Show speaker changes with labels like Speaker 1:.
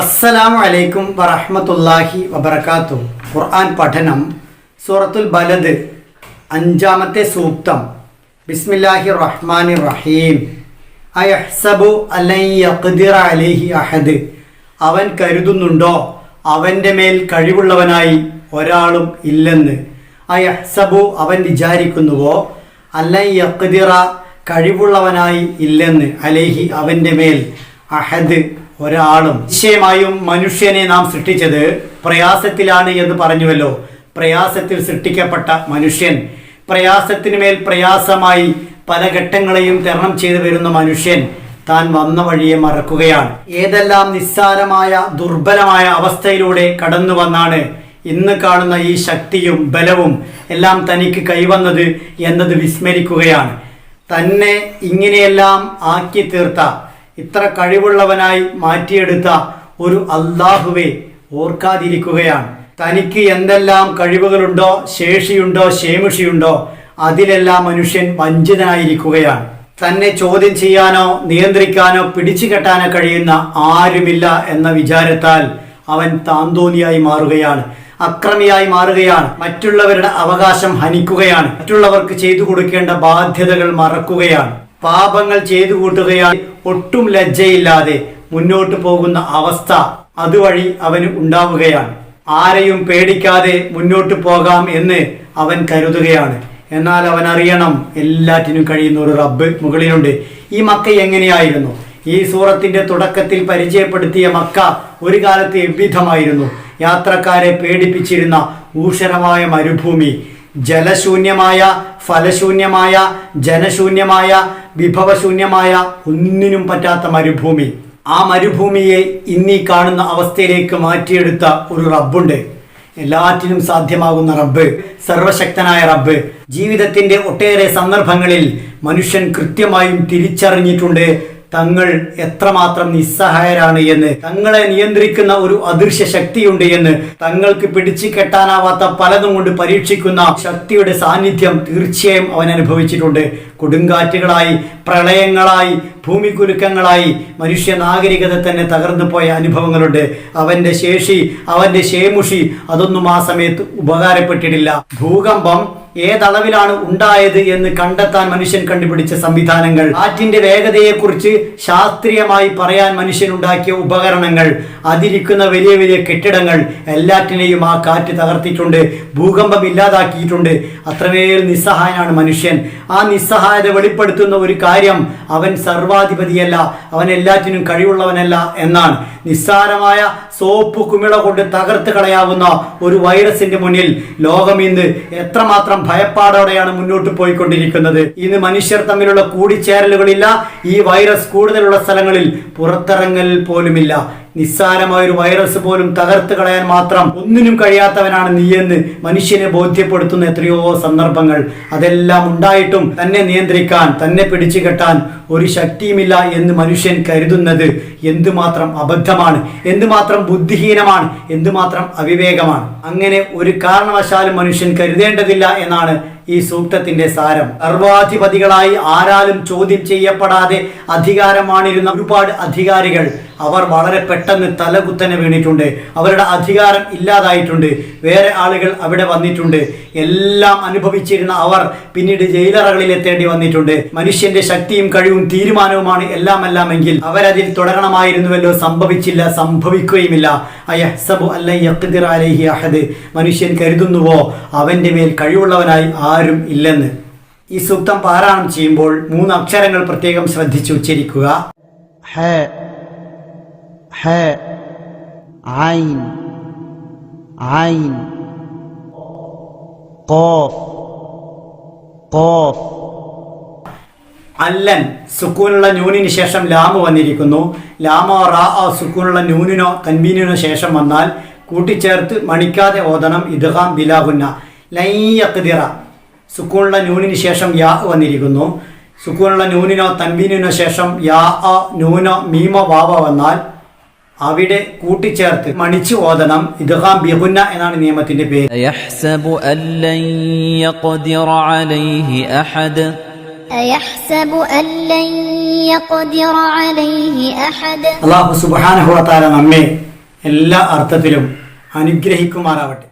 Speaker 1: അസ്സലാമു അലൈക്കും വറഹ്മത്തുള്ളാഹി വബർക്കാത്തു ഖുർആൻ പഠനം സൂറത്തുൽ ബലദ് അഞ്ചാമത്തെ സൂക്തം. ബിസ്മില്ലാഹി റഹ്മാൻ റഹീം അയഹ്സബു അലൻ അലിഹി അഹദ്. അവൻ കരുതുന്നുണ്ടോ? അവന്റെ മേൽ കഴിവുള്ളവനായി ഒരാളും ഇല്ലെന്ന്. അയഹ്സബു അവൻ വിചാരിക്കുന്നുവോ? അല്ലയ്യക്കുതിറ യഖ്ദിറ കഴിവുള്ളവനായി ഇല്ലെന്ന് അലേഹി അവന്റെ മേൽ അഹദ് ഒരാളും നിശ്ചയമായും മനുഷ്യനെ നാം സൃഷ്ടിച്ചത് പ്രയാസത്തിലാണ് എന്ന് പറഞ്ഞുവല്ലോ. പ്രയാസത്തിൽ സൃഷ്ടിക്കപ്പെട്ട മനുഷ്യൻ പ്രയാസത്തിനുമേൽ പ്രയാസമായി പല ഘട്ടങ്ങളെയും തരണം ചെയ്തു വരുന്ന മനുഷ്യൻ താൻ വന്ന വഴിയെ മറക്കുകയാണ്. ഏതെല്ലാം നിസ്സാരമായ ദുർബലമായ അവസ്ഥയിലൂടെ കടന്നു വന്നാണ് ഇന്ന് കാണുന്ന ഈ ശക്തിയും ബലവും എല്ലാം തനിക്ക് കൈവന്നത് എന്നത് വിസ്മരിക്കുകയാണ്. തന്നെ ഇങ്ങനെയെല്ലാം ആക്കി തീർത്ത ഇത്ര കഴിവുള്ളവനായി മാറ്റിയെടുത്ത ഒരു അള്ളാഹുവെ ഓർക്കാതിരിക്കുകയാണ്. തനിക്ക് എന്തെല്ലാം കഴിവുകളുണ്ടോ ശേഷിയുണ്ടോ ശേമിഷിയുണ്ടോ അതിലെല്ലാം മനുഷ്യൻ വഞ്ചിതനായിരിക്കുകയാണ്. തന്നെ ചോദ്യം ചെയ്യാനോ നിയന്ത്രിക്കാനോ പിടിച്ചു കെട്ടാനോ കഴിയുന്ന ആരുമില്ല എന്ന വിചാരത്താൽ അവൻ താന്തോലിയായി മാറുകയാണ്. അക്രമിയായി മാറുകയാണ്. മറ്റുള്ളവരുടെ അവകാശം ഹനിക്കുകയാണ്. മറ്റുള്ളവർക്ക് ചെയ്തു കൊടുക്കേണ്ട ബാധ്യതകൾ മറക്കുകയാണ്. പാപങ്ങൾ ചെയ്തു കൂട്ടുകയാണ് ഒട്ടും ലജ്ജയില്ലാതെ മുന്നോട്ട് പോകുന്ന അവസ്ഥ അതുവഴി അവന് ഉണ്ടാവുകയാണ്. ആരെയും പേടിക്കാതെ മുന്നോട്ട് പോകാം എന്ന് അവൻ കരുതുകയാണ്. എന്നാൽ അവൻ അറിയണം എല്ലാറ്റിനും കഴിയുന്ന ഒരു റബ്ബ് മുകളിലുണ്ട്. ഈ മക്ക എങ്ങനെയായിരുന്നു? ഈ സൂറത്തിന്റെ തുടക്കത്തിൽ പരിചയപ്പെടുത്തിയ മക്ക ഒരു കാലത്ത് എവിധമായിരുന്നു യാത്രക്കാരെ പേടിപ്പിച്ചിരുന്ന ഊഷരമായ മരുഭൂമി. ജലശൂന്യമായ ഫലശൂന്യമായ ജനശൂന്യമായ വിഭവശൂന്യമായ ഒന്നിനും പറ്റാത്ത മരുഭൂമി. ആ മരുഭൂമിയെ ഇന്നീ കാണുന്ന അവസ്ഥയിലേക്ക് മാറ്റിയെടുത്ത ഒരു റബ്ബുണ്ട്. എല്ലാറ്റിനും സാധ്യമാകുന്ന റബ്ബ് സർവശക്തനായ റബ്ബ്. ജീവിതത്തിന്റെ ഒട്ടേറെ സന്ദർഭങ്ങളിൽ മനുഷ്യൻ കൃത്യമായും തിരിച്ചറിഞ്ഞിട്ടുണ്ട് തങ്ങൾ എത്രമാത്രം നിസ്സഹായരാണ് എന്ന് തങ്ങളെ നിയന്ത്രിക്കുന്ന ഒരു അദൃശ്യ ശക്തിയുണ്ട് എന്ന് തങ്ങൾക്ക് പിടിച്ചു കെട്ടാനാവാത്ത പലതും കൊണ്ട് പരീക്ഷിക്കുന്ന ശക്തിയുടെ സാന്നിധ്യം തീർച്ചയായും അവൻ അനുഭവിച്ചിട്ടുണ്ട്. കൊടുങ്കാറ്റുകളായി പ്രളയങ്ങളായി ഭൂമികുലുക്കങ്ങളായി മനുഷ്യ നാഗരികത തന്നെ തകർന്നു പോയ അനുഭവങ്ങളുണ്ട്. അവന്റെ ശേഷി അവന്റെ ശേമുഷി അതൊന്നും ആ സമയത്ത് ഉപകാരപ്പെട്ടിട്ടില്ല. ഭൂകമ്പം ഏതളവിലാണ് ഉണ്ടായത് എന്ന് കണ്ടെത്താൻ മനുഷ്യൻ കണ്ടുപിടിച്ച സംവിധാനങ്ങൾ. കാറ്റിന്റെ വേഗതയെക്കുറിച്ച് ശാസ്ത്രീയമായി പറയാൻ മനുഷ്യൻ ഉണ്ടാക്കിയ ഉപകരണങ്ങൾ. അതിരിക്കുന്ന വലിയ വലിയ കെട്ടിടങ്ങൾ എല്ലാറ്റിനെയും ആ കാറ്റ് തകർത്തിട്ടുണ്ട് ഭൂകമ്പം ഇല്ലാതാക്കിയിട്ടുണ്ട്. അത്രമേൽ നിസ്സഹായനാണ് മനുഷ്യൻ. ആ നിസ്സഹായത വെളിപ്പെടുത്തുന്ന ഒരു കാര്യം അവൻ സർവാധിപതിയല്ല അവൻ എല്ലാറ്റിനും കഴിവുള്ളവനല്ല എന്നാണ്. നിസ്സാരമായ സോപ്പ് കുമിള കൊണ്ട് തകർത്ത് കളയാവുന്ന ഒരു വൈറസിന്റെ മുന്നിൽ ലോകം ഇന്ന് എത്രമാത്രം ഭയപ്പാടോടെയാണ് മുന്നോട്ട് പോയിക്കൊണ്ടിരിക്കുന്നത്. ഇന്ന് മനുഷ്യർ തമ്മിലുള്ള കൂടിച്ചേരലുകളില്ല. ഈ വൈറസ് കൂടുതലുള്ള സ്ഥലങ്ങളിൽ പുറത്തിറങ്ങൽ പോലുമില്ല. നിസ്സാരമായ ഒരു വൈറസ് പോലും തകർത്ത് കളയാൻ മാത്രം ഒന്നിനും കഴിയാത്തവനാണ് നീയെന്ന് മനുഷ്യനെ ബോധ്യപ്പെടുത്തുന്ന എത്രയോ സന്ദർഭങ്ങൾ. അതെല്ലാം ഉണ്ടായിട്ടും തന്നെ നിയന്ത്രിക്കാൻ തന്നെ പിടിച്ചു കെട്ടാൻ ഒരു ശക്തിയുമില്ല എന്ന് മനുഷ്യൻ കരുതുന്നത് എന്തുമാത്രം അബദ്ധമാണ് എന്തുമാത്രം ബുദ്ധിഹീനമാണ് എന്തുമാത്രം അവിവേകമാണ്. അങ്ങനെ ഒരു കാരണവശാലും മനുഷ്യൻ കരുതേണ്ടതില്ല എന്നാണ് ഈ സൂക്തത്തിന്റെ സാരം. സർവാധിപതികളായി ആരാലും ചോദ്യം ചെയ്യപ്പെടാതെ അധികാരമാണിരുന്ന ഒരുപാട് അധികാരികൾ അവർ വളരെ പെട്ടെന്ന് തലകുത്തനെ വീണിട്ടുണ്ട്. അവരുടെ അധികാരം ഇല്ലാതായിട്ടുണ്ട്. വേറെ ആളുകൾ അവിടെ വന്നിട്ടുണ്ട്. എല്ലാം അനുഭവിച്ചിരുന്ന അവർ പിന്നീട് ജയിലറകളിൽ എത്തേണ്ടി വന്നിട്ടുണ്ട്. മനുഷ്യന്റെ ശക്തിയും കഴിവും തീരുമാനവുമാണ് എല്ലാം എല്ലാം അവരതിൽ തുടരണമായിരുന്നുവല്ലോ. സംഭവിച്ചില്ല സംഭവിക്കുകയുമില്ല. അയഹ്സബു അല്ല അഹദ്. മനുഷ്യൻ കരുതുന്നുവോ? അവന്റെ മേൽ കഴിവുള്ളവനായി ആരും ഇല്ലെന്ന് ഈ സൂക്തം പാരായണം ചെയ്യുമ്പോൾ മൂന്ന് അക്ഷരങ്ങൾ പ്രത്യേകം ശ്രദ്ധിച്ച് ഉച്ചരിക്കുക
Speaker 2: حاء حاء عين عين قاف قاف
Speaker 1: അല്ലൻ സുക്കൂനുള്ള നൂനിന് ശേഷം ലാമ് വന്നിരിക്കുന്നു ലാമോ റാ ഓ സുക്കൂനുള്ള നൂനിനോ തൻബീനിനോ ശേഷം വന്നാൽ കൂട്ടിച്ചേർത്ത് മണിക്കാതെ ഓതണം ഇദ്ഹാം ബിലാഹുന്ന ലൈയക്തിറ സുക്കൂണുള്ള നൂനിന് ശേഷം യാ വന്നിരിക്കുന്നു. സുക്കൂണുള്ള നൂനിനോ തൻവീനിനോ ശേഷം യാ അ നൂനോ മീമോ വാവ വന്നാൽ അവിടെ കൂട്ടിച്ചേർത്ത് മണിച്ചു ഓതണം. ഇദ്ഹാം ബിഹുന്ന എന്നാണ് നിയമത്തിന്റെ പേര്.
Speaker 3: അയഹ്സബു അല്ലൻ യഖ്ദിറ അലൈഹി
Speaker 4: അഹദ്. അയഹ്സബു അല്ലൻ യഖ്ദിറ അലൈഹി അഹദ്.
Speaker 1: അല്ലാഹു സുബ്ഹാനഹു നമ്മെ എല്ലാ അർത്ഥത്തിലും അനുഗ്രഹിക്കുമാറാവട്ടെ.